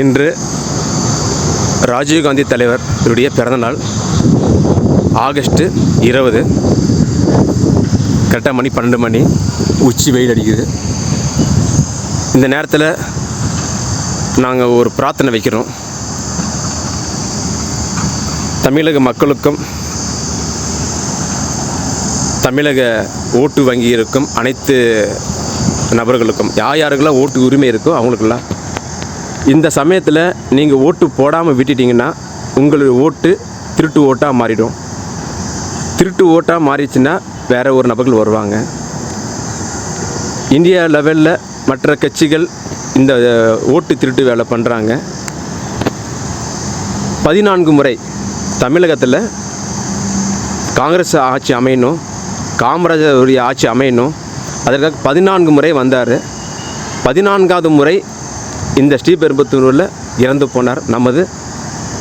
இன்று ராஜீவ்காந்தி தலைவர் இவருடைய பிறந்தநாள் ஆகஸ்ட்டு இருபது. கரெக்டாக மணி பன்னெண்டு மணி உச்சி வெயில் அடிக்குது. இந்த நேரத்தில் நாங்கள் ஒரு பிரார்த்தனை வைக்கிறோம். தமிழக மக்களுக்கும் தமிழக ஓட்டு வங்கி இருக்கும் அனைத்து நபர்களுக்கும் யார் யாருக்கெல்லாம் ஓட்டு உரிமை இருக்கோ அவங்களுக்கெல்லாம் இந்த சமயத்தில் நீங்கள் ஓட்டு போடாமல் விட்டுட்டீங்கன்னா உங்களுடைய ஓட்டு திருட்டு ஓட்டாக மாறிடும். திருட்டு ஓட்டாக மாறிச்சுன்னா வேறு ஒரு நபர்கள் வருவாங்க. இந்தியா லெவலில் மற்ற கட்சிகள் இந்த ஓட்டு திருட்டு வேலை பண்ணுறாங்க பதினான்கு முறை தமிழகத்தில் காங்கிரஸ் ஆட்சி அமையணும் காமராஜருடைய ஆட்சி அமையணும். அதற்காக பதினான்கு முறை வந்தார். பதினான்காவது முறை இந்த ஸ்ரீபெரும்புத்தூரில் இறந்து போனார் நமது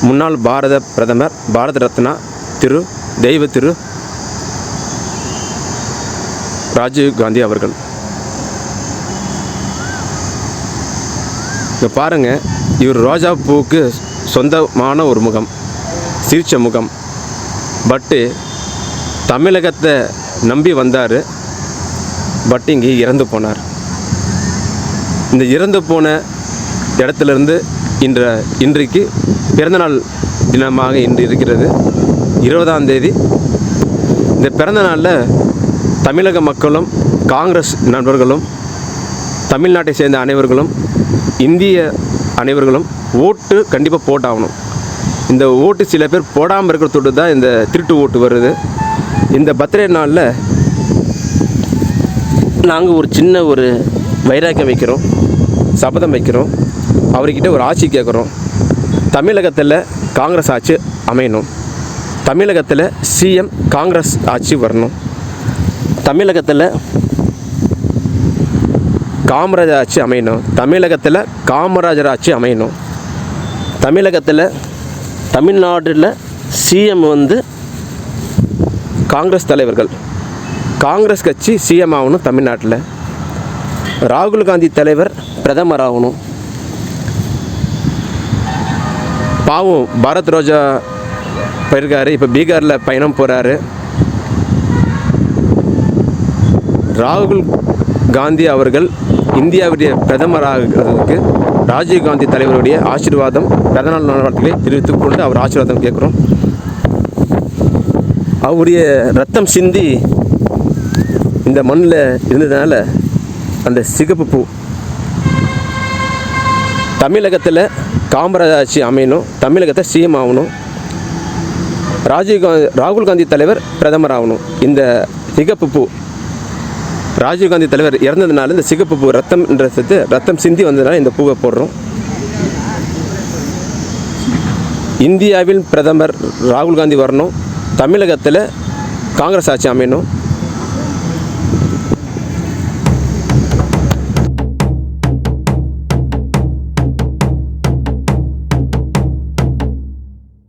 முன்னாள் பாரத பிரதமர் பாரத ரத்னா திரு தெய்வ திரு ராஜீவ் காந்தி அவர்கள். இங்கே பாருங்கள் இவர் ரோஜா பூவுக்கு சொந்தமான ஒரு முகம் சிரிச்ச முகம். பட்டு தமிழகத்தை நம்பி வந்தார் பட் இங்கே இறந்து போனார். இந்த இறந்து போன இடத்திலிருந்து இன்ற இன்றைக்கு பிறந்தநாள் தினமாக இன்று இருக்கிறது. இருபதாம் தேதி. இந்த பிறந்த நாளில் தமிழக மக்களும் காங்கிரஸ் நண்பர்களும் தமிழ்நாட்டை சேர்ந்த அனைவர்களும் இந்திய அனைவர்களும் ஓட்டு கண்டிப்பாக போட்டாகணும். இந்த ஓட்டு சில பேர் போடாமல் இருக்கிறதோடு தான் இந்த திருட்டு ஓட்டு வருது. இந்த பர்த்டே நாளில் நாங்கள் ஒரு சின்ன ஒரு வைராக்கியம் வைக்கிறோம். சபதம் வைக்கிறோம். அவர்கிட்ட ஒரு ஆட்சி கேட்குறோம் தமிழகத்தில் காங்கிரஸ் ஆட்சி அமையணும். தமிழகத்தில் சிஎம் காங்கிரஸ் ஆட்சி வரணும். தமிழகத்தில் காமராஜர் ஆட்சி அமையணும். தமிழகத்தில் காமராஜர் ஆட்சி அமையணும். தமிழகத்தில் தமிழ்நாட்டில் சிஎம் வந்து காங்கிரஸ் தலைவர்கள். காங்கிரஸ் கட்சி சிஎம் ஆகணும் தமிழ்நாட்டில். ராகுல் காந்தி தலைவர் பிரதமர் ஆகணும். பாவம் பாரத் ரோஜா போயிருக்காரு. இப்போ பீகாரில் பயணம் போகிறாரு ராகுல் காந்தி அவர்கள் இந்தியாவுடைய பிரதமராகிறதுக்கு ராஜீவ் காந்தி தலைவருடைய ஆசீர்வாதம் பிறந்தநாள் நல்வாழ்த்துக்களை தெரிவித்துக் கொண்டு அவர் ஆசீர்வாதம் கேட்குறோம். அவருடைய ரத்தம் சிந்தி இந்த மண்ணில் இருந்ததுனால அந்த சிகப்பு பூ தமிழகத்தில் காமராஜ் ஆட்சி அமையணும் தமிழகத்தை சிஎம் ஆகணும். ராஜீவ் காந்தி ராகுல் காந்தி தலைவர் பிரதமர் ஆகணும். இந்த சிகப்பு பூ ராஜீவ் காந்தி தலைவர் இறந்ததுனால இந்த சிகப்பு பூ ரத்தம்ன்றது ரத்தம் சிந்தி வந்ததுனால இந்த பூவை போடுறோம். இந்தியாவில் பிரதமர் ராகுல் காந்தி வரணும். தமிழகத்தில் காங்கிரஸ் ஆட்சி அமையணும்.